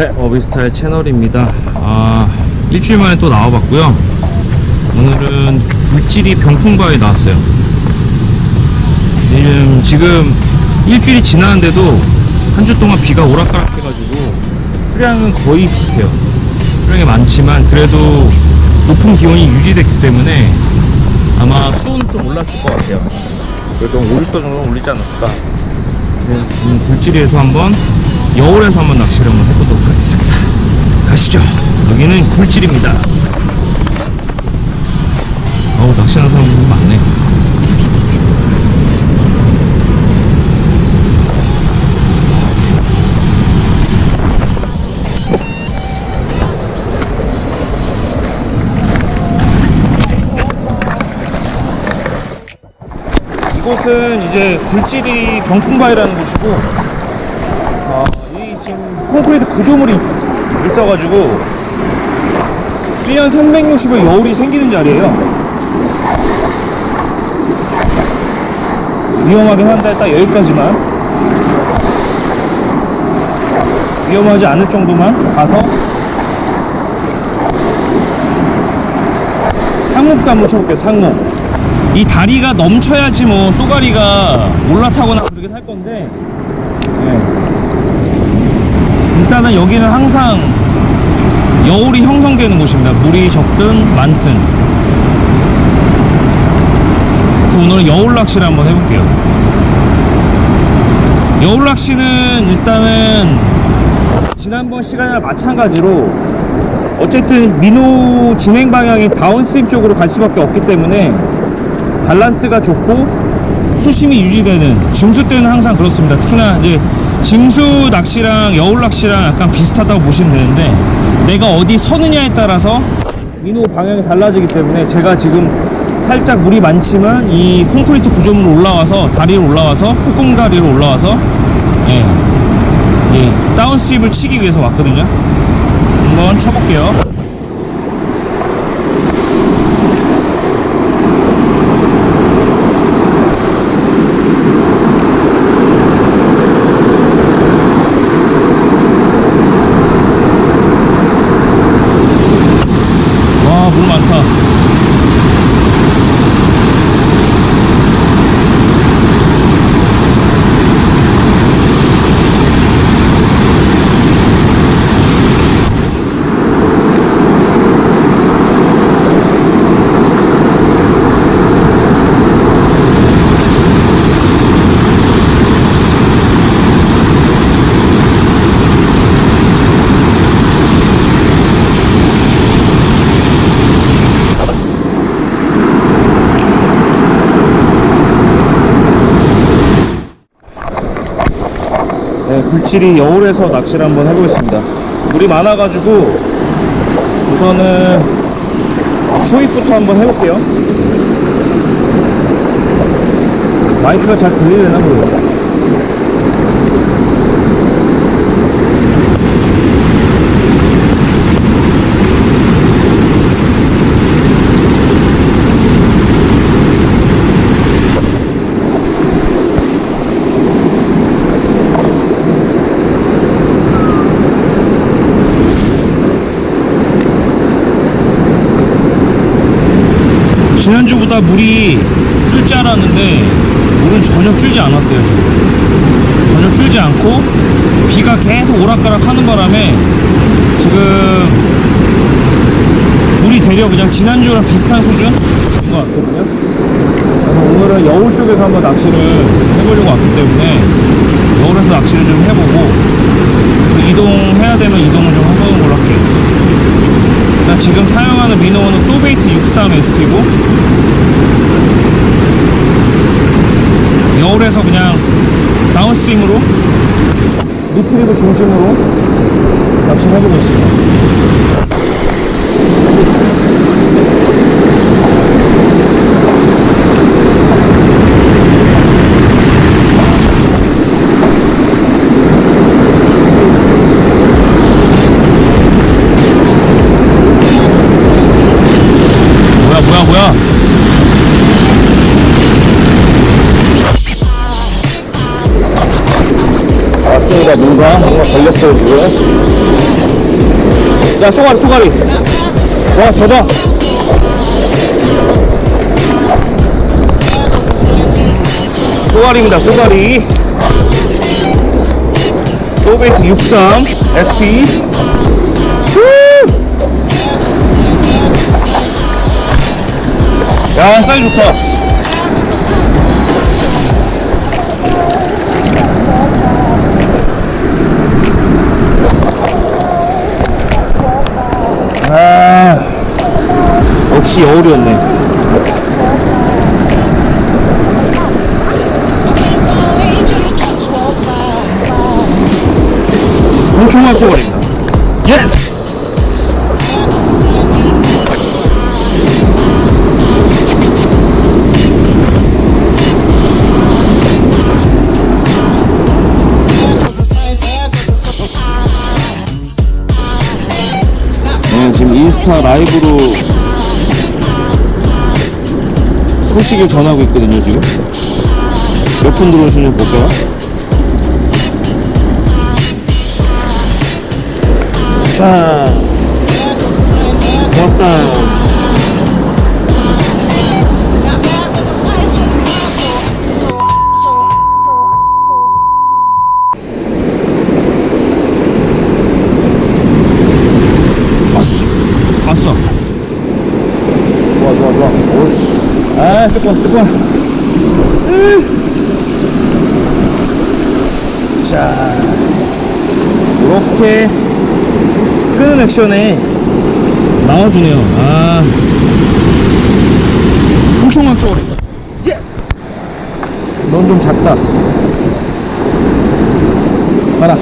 네, 어비스타의 채널입니다. 아, 일주일 만에 또 나와봤고요. 오늘은 불길이 병풍바에 나왔어요. 지금, 지금 일주일이 지났는데도 한 주 동안 비가 오락가락 해가지고 수량은 거의 비슷해요. 수량이 많지만 그래도 높은 기온이 유지됐기 때문에 아마 수온은 좀 올랐을 것 같아요. 그래도 5, 6도 정도는 올리지 않았을까. 네, 이 굴지리에서 한번 여울에서 한번 낚시를 한번 해보도록 하겠습니다. 가시죠. 여기는 굴지리입니다. 어우 낚시하는 사람들이 많네. 이곳은 이제 굴지리 병풍바위라는 곳이고 콘크리트 구조물이 있어가지고 1년 360일 여울이 생기는 자리예요. 위험하긴 한데 딱 여기까지만. 위험하지 않을 정도만 가서 상목도 한번 쳐볼게요 상목 이 다리가 넘쳐야지 뭐 쏘가리가 올라타거나 그러긴 할 건데 예. 일단은 여기는 항상 여울이 형성되는 곳입니다. 물이 적든 많든. 그래서 오늘은 여울 낚시를 한번 해볼게요. 여울 낚시는 일단은 지난번 시간이랑 마찬가지로 어쨌든 민호 진행 방향이 다운스트림 쪽으로 갈 수밖에 없기 때문에 밸런스가 좋고 수심이 유지되는 증수 때는 항상 그렇습니다. 특히나 이제 증수 낚시랑 여울 낚시랑 약간 비슷하다고 보시면 되는데 내가 어디 서느냐에 따라서 민호 방향이 달라지기 때문에 제가 지금 살짝 물이 많지만 이 콘크리트 구조물로 올라와서 다리로 올라와서 폭공 다리로 올라와서 예, 예, 다운스트립을 치기 위해서 왔거든요. 한번 쳐볼게요. 와, 물 많다. 네, 굴칠이 여울에서 낚시를 한번 해보겠습니다. 물이 많아가지고 우선은 초입부터 한번 해볼게요. 마이크가 잘 들리려나 모르겠다. 지난주보다 물이 줄 줄 알았는데 물은 전혀 줄지 않았어요. 지금. 전혀 줄지 않고 비가 계속 오락가락 하는 바람에 지금 물이 대려 그냥 지난주랑 비슷한 수준인 것 같거든요. 그래서 오늘은 여울 쪽에서 한번 낚시를 해보려고 왔기 때문에 여울에서 낚시를 좀 해보고 또 이동해야 되면 이동을 좀 해보는 걸로 할게요 일단 지금 사용하는 민호는 소베이트 63ST고 여울에서 그냥 다운스트림으로 리트리브 중심으로 낚시를 해보고 있습니다 걸렸습니다. 뭔가 뭔가 걸렸어요 지금. 야 쏘가리 쏘가리. 와 저다. 쏘가리입니다 쏘가리. 소베이트 63 SP. 후! 야 사이즈 좋다. 여울이었네. 엄청난 소리입니다. 예스 네, 지금 인스타 라이브로 소식을 전하고 있거든요 지금. 몇 분 들어오시는지 볼까요? 자 고맙다. 왔어. 왔어. 좋아 좋아 좋아. 옳지 아 조금 조금. 자 이렇게 끄는 액션에 나와주네요. 아. 엄청난 소리 예스 넌 좀 작다. 가라